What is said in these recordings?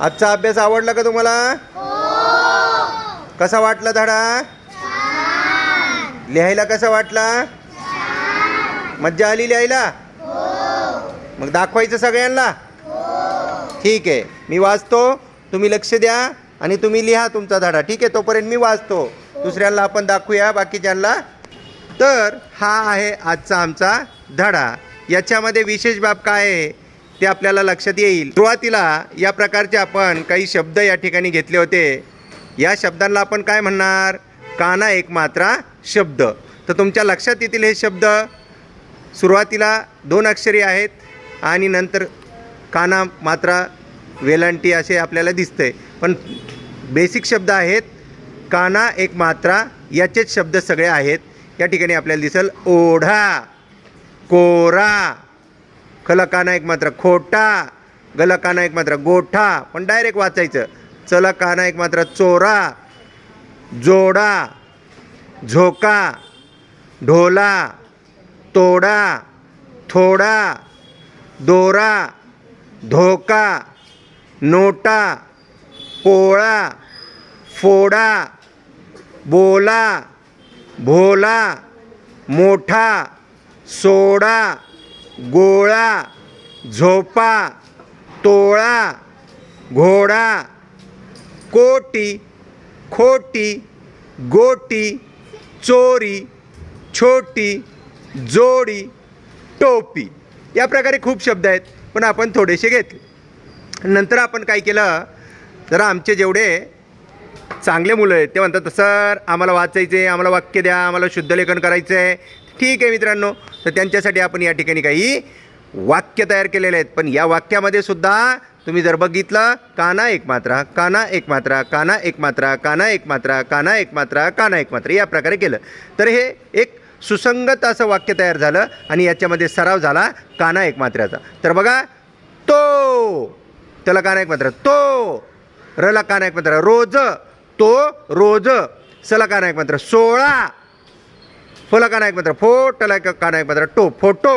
आजचा अभ्यास आवडला का तुम्हाला? कसा वाटला धडा? लिहायला कसा वाटला? मज्जा आली लिहायला? मग दाखवायचं सगळ्यांना? ठीक आहे. मी वाचतो तुम्ही लक्ष द्या आणि तुम्ही लिहा तुमचा धडा. ठीक आहे तोपर्यंत मी वाचतो. दुसऱ्यांना आपण दाखवूया बाकीच्यांना. तर हा आहे आजचा आमचा धडा. याच्यामध्ये विशेष बाब काय आहे? ते आपल्याला लक्षात येईल. सुरुवातीला या प्रकारचे आपण काही शब्द या ठिकाणी घेतले होते. या शब्दांना आपण काय म्हणणार? काना एक मात्रा शब्द. तर तुमच्या लक्षात येतील हे शब्द. सुरुवातीला दोन अक्षरी आहेत आणि नंतर काना मात्रा वेलांटी असे आपल्याला दिसतंय. पण बेसिक शब्द आहेत. काना एक मात्रा याचेच शब्द सगळे आहेत. या ठिकाणी आपल्याला दिसेल ओढा कोरा. खलकाना एक मात्र खोटा गलकाना एक मात्र गोठा पण डायरेक्ट वाचायचं. चलकाना एक मात्र चोरा जोडा झोका ढोला तोडा थोडा दोरा धोका नोटा पोळा फोडा बोला भोला मोठा सोडा गोळा झोपा तोळा घोडा कोटी खोटी गोटी चोरी छोटी जोडी टोपी. या प्रकारे खूप शब्द आहेत पण आपण थोडेसे घेतले. नंतर आपण काय केलं जरा आमचे जेवढे चांगले मुलं आहेत ते म्हणतात सर आम्हाला वाचायचे आहे आम्हाला वाक्य द्या आम्हाला शुद्धलेखन करायचं आहे ठीक आहे मित्रांनो तर त्यांच्यासाठी आपण या ठिकाणी काही वाक्य तयार केलेले आहेत पण या वाक्यामध्ये सुद्धा तुम्ही जर बघितलं काना एक मात्रा काना एक मात्रा काना एक मात्रा काना एक मात्रा काना एक मात्रा काना एक मात्रा या प्रकारे केलं तर हे एक सुसंगत असं वाक्य तयार झालं आणि याच्यामध्ये सराव झाला काना एक मात्र्याचा तर बघा तो त्याला काना एक मात्रा तो रला काना एक मात्रा रोज तो रोज सला काना एक मात्रा सोळा फुला का एक मात्र फो त्याला एक काना मात्र टो फोटो.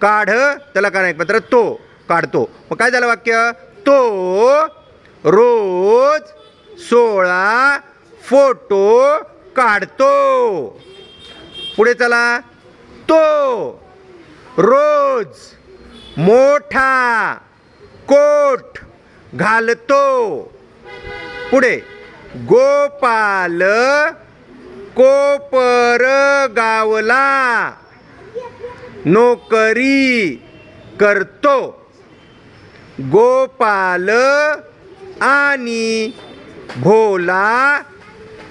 काढ त्याला का एक मात्र तो काढतो. मग काय झालं वाक्य? तो रोज सोळा फोटो काढतो. पुढे चला. तो रोज मोठा कोट घालतो. पुढे गोपाल कोपर गावला नोकरी करतो. गोपाल आणि भोला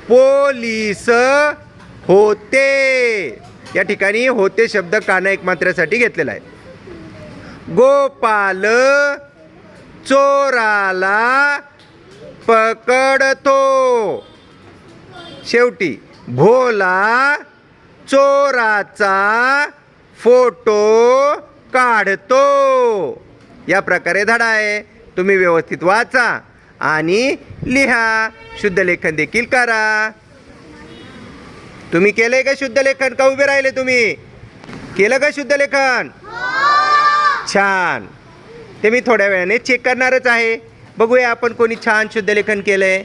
पोलीस होते. या ठिकाणी होते शब्द काना एकमात्र्यासाठी घेतलेला आहे. गोपाल चोराला पकडतो. शेवटी भोला चोराचा फोटो काढतो. या प्रकारे धडा आहे. तुम्ही व्यवस्थित वाचा आणि लिहा. शुद्ध लेखन देखील करा. तुम्ही केलंय का शुद्ध लेखन? का उभे राहिले तुम्ही? केलं का शुद्ध लेखन? छान. ते मी थोड्या वेळाने चेक करणारच आहे. बघूया आपण कोणी छान शुद्ध लेखन केलंय.